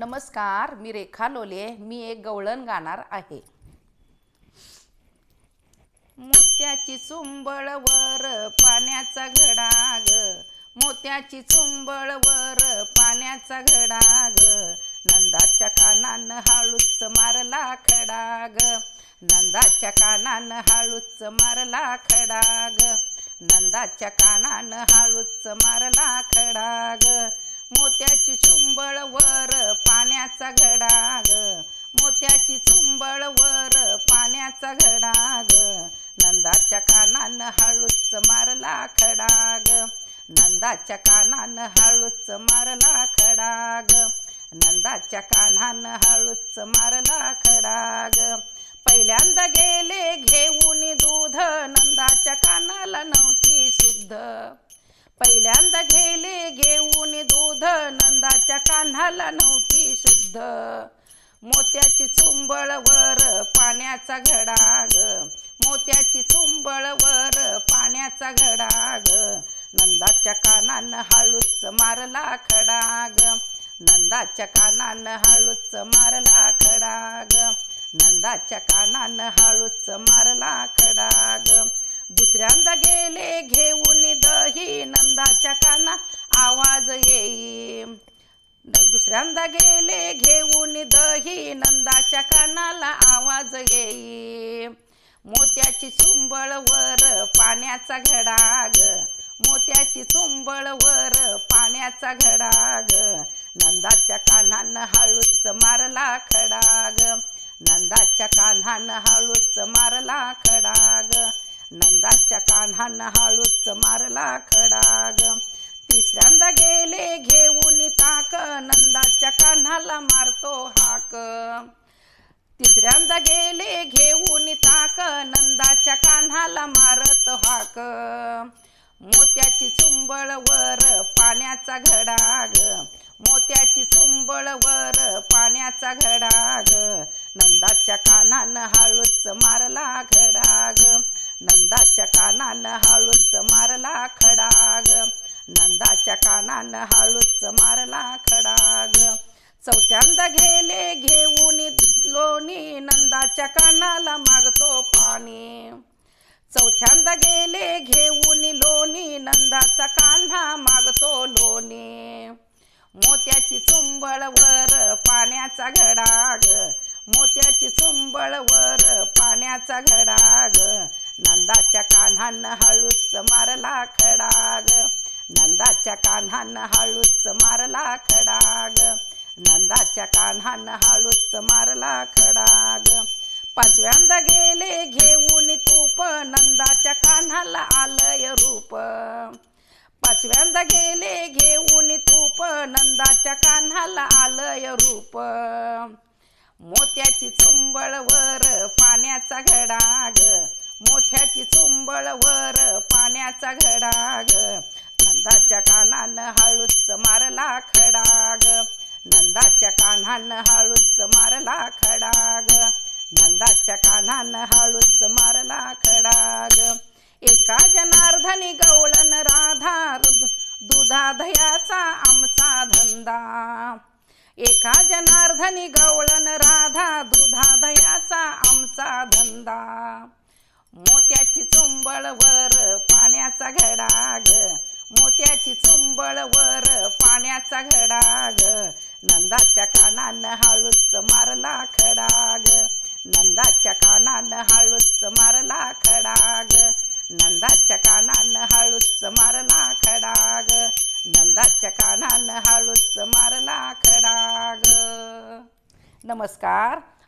नमस्कार मी रेखा लोले मी एक गवळण गाणार आहे. मोत्याची चुंबळ वर पाण्याचा घडाग मोत्याची चुंबळ वर पाण्याचा घडाग नंदाच्या कानानं हळूच मारला खडाग नंदाच्या कानानं हळूच मारला खडाग नंदाच्या कानानं हळूच मारला खडाग मोत्याची चुंबळ वर पाण्याचा घडा ग मोत्याची चुंबळ वर पाण्याचा घडा ग नंदाच्या कानानं हळूच मारला खडा ग नंदाच्या कानानं हळूच मारला खडा ग नंदाच्या कानानं हळूच मारला खडा ग पहिल्यांदा गेले घेऊन दूध. नंदाच्या कानाला नव्हती शुद्ध. पहिल्यांदा घेले घेऊन दूध नंदाच्या कान्हाला नव्हती शुद्ध. मोत्याची चुंबळ वर पाण्याचा घडाग मोत्याची चुंबळ वर पाण्याचा घडाग. नंदाच्या कानानं हळूच मारला खडाग नंदाच्या कानानं हळूच मारला खडाग. नंदाच्या कानानं हळूच मारला खडाग. दुसऱ्यांदा गेले घेऊन दही नंदाच्या काना. आवाज येई दुसऱ्यांदा गेले घेऊन दही नंदाच्या कानाला. आवाज येई मोत्याची चुंबळ वर पाण्याचा घडाग. मोत्याची चुंबळ वर पाण्याचा घडाग. नंदाच्या कान्हानं हळूच मारला खडाग. नंदाच्या कान्हानं हळूच मारला खडाग. नंदाच्या कान्हानं हळूच मारला खडाग. तिसऱ्यांदा गेले घेऊन ताक नंदाच्या कान्हाला मारतो हाक. तिसऱ्यांदा गेले घेऊन ताक नंदाच्या कान्हाला मारत हाक. मोत्याची चुंबळ वर पाण्याचा घडाग. मोत्याची चुंबळ वर पाण्याचा घडाग. नंदाच्या कानानं हळूच मारला घडाग नंदाच्या कानानं हळूच मारला खडाग. नंदाच्या कानानं हळूच मारला खडाग. चौथ्यांदा घेले घेऊन लोणी नंदाच्या कानाला मागतो पाणी. चौथ्यांदा गेले घेऊन लोणी नंदाचा कान्हा मागतो लोणी. मोत्याची चुंबळ वर पाण्याचा घडाग. मोत्याची चुंबळ वर पाण्याचा घडाग. नंदाच्या कान्हानं हळूच मारला खडाग. नंदाच्या कान्हानं हळूच मारला खडाग. नंदाच्या कान्हानं हळूच मारला खडाग. पाचव्यांदा गेले घेऊन तूप नंदाच्या कान्हाला आलय रूप. पाचव्यांदा गेले घेऊन तूप नंदाच्या कान्हाला आलय रूप. मोत्याची चुंबळवर पाण्याचा घडाग. मोठ्याची चुंबळवर चुंबळ वर पाण्याचा घडाग. नंदाच्या कानानं हळूच मारला खडाग. नंदाच्या कान्हानं हळूच मारला खडाग. नंदाच्या कान्हानं हळूच मारला खडाग. एका जनार्दनी गवळण राधा दुधा दह्याचा आमचा धंदा. एका जनार्दनी गवळण राधा दुधा दह्याचा आमचा धंदा. मोत्याची चुंबळ वर पाण्याचा घडाग. मोत्याची चुंबळ वर पाण्याचा घडाग. नंदाच्या कानानं हळूच मारला खडाग. नंदाच्या कानानं हळूच मारला खडाग. नंदाच्या कानानं हळूच मारला खडाग. नंदाच्या कानानं हळूच मारला खडाग. नमस्कार.